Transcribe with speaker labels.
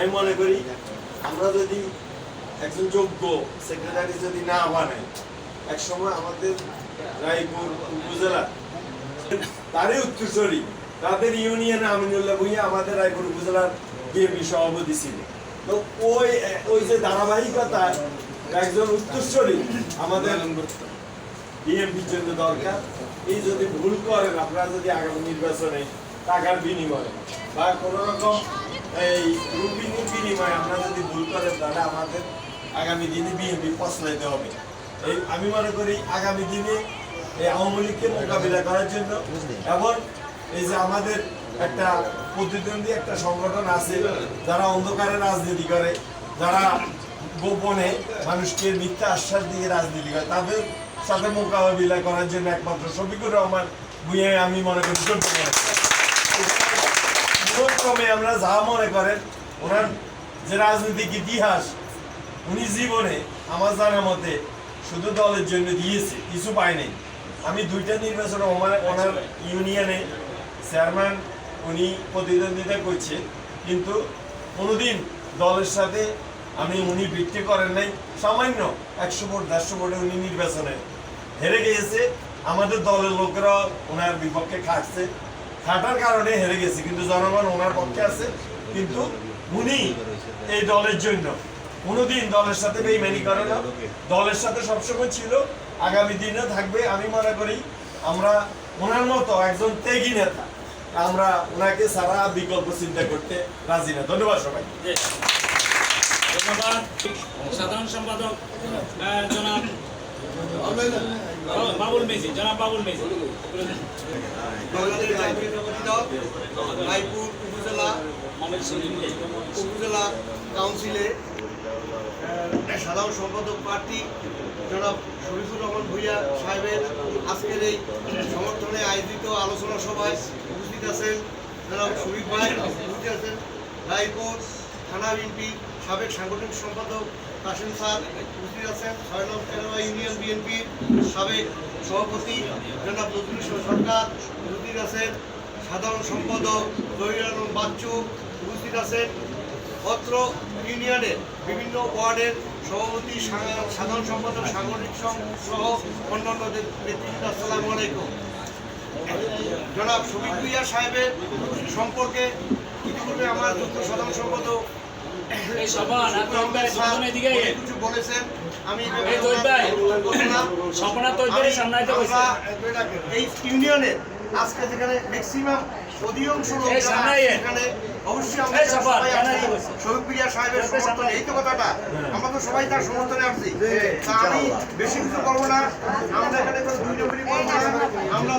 Speaker 1: আমি মনে করি আমরা যদি একজন যোগ্য সেক্রেটারি যদি না বানাই এক সময় আমাদের রায়পুর উপজেলা, তারই উত্তরসরি, তাদের ইউনিয়ন আমিনুল্লাহ ভুইয়া আমাদের রায়পুর উপজেলার বিএনপি সভাপতি ছিল। তো ওই ওই যে ধারাবাহিকতা, একজন উত্তরসরি আমাদের বিএনপির জন্য দরকার। এই যদি ভুল করেন, আপনারা যদি আগামী নির্বাচনে টাকার বিনিময়ে বা কোন রকম এই রুপিনির বিনিময়ে আমরা যদি ভুল করেন তাহলে আমাদের আগামী দিনে বিএনপি পছলাইতে হবে। এই আমি মনে করি আগামী দিনে এই আওয়ামী লীগকে মোকাবিলা করার জন্য এবং এই যে আমাদের একটা প্রতিদ্বন্দ্বী একটা সংগঠন আছে যারা অন্ধকারে রাজনীতি করে যারা গোপনে মানুষকে মিথ্যা আশ্বাস দিয়ে রাজনীতি করে তাদের সাথে মোকাবিলা করার জন্য একমাত্র শফিকুর রহমান ভুঁইয়া আমি মনে করি ক্রমে আমরা যা মনে করেন, ওনার যে রাজনৈতিক ইতিহাস, উনি জীবনে আমার জানা মতে শুধু দলের জন্য দিয়েছে, কিছু পায় নাই। আমি দুইটা নির্বাচনে ওনার ওনার ইউনিয়নে চেয়ারম্যান, উনি প্রতিদ্বন্দ্বিতা করছে, কিন্তু কোনোদিন দলের সাথে আমি উনি ভিত্তি করেন নাই। সামান্য একশো ভোট, দেড়শো ভোটে উনি নির্বাচনে হেরে গিয়েছে। আমাদের দলের লোকেরা ওনার বিপক্ষে খাটছে। খাটার কারণে হেরে গেছে, কিন্তু জনগণ ওনার পক্ষে আছে। কিন্তু উনি এই দলের জন্য। কোনোদিন দলের সাথে বেইমানি করে না। দলের সাথে সবসময় ছিল। আগামী দিনে থাকবে। আমি মনে করি আমরা ওনার মতো একজন ত্যাগী নেতা, আমরা ওনাকে সারা বিকল্প চিন্তা করতে রাজি না। ধন্যবাদ সবাই।
Speaker 2: সাধারণ সম্পাদক বাবুল মেজি জনাব বাবুল মেজি
Speaker 3: রায়পুর, উপজেলা কাউন্সিলে সাধারণ সম্পাদক প্রার্থী জনাব শরীফুর রহমান ভূঁইয়া সাহেবের আজকের এই সমর্থনে আয়োজিত আলোচনা সভায় উপস্থিত আছেন জনাব শরীফ ভাই, উপস্থিত আছেন রায়পুর থানা বিএনপির সাবেক সাংগঠনিক সম্পাদক কাশিম স্যার উপস্থিত আছেন। ছয় নং কেরালা ইউনিয়ন বিএনপির সাবেক সভাপতি জনাব নজরুল সরকার উপস্থিত আছেন। সাধারণ সম্পাদক জহির আলম বাচ্চু উপস্থিত আছেন। অত্র ইউনিয়নের বিভিন্ন ওয়ার্ডের সভাপতি সাধারণ সম্পাদক, সাংগঠনিক সহ অন্যান্য নেতৃত্ব আসসালামু আলাইকুম। জনাব শফিক ভুইয়া সাহেবের সম্পর্কে বক্তব্যে আমার
Speaker 2: যত শতাংশ মত
Speaker 3: আমরা সবাই তো সবাই তার সমর্থনে আসছি আমি বেশি কিছু করব না। আমাদের এখানে আমরা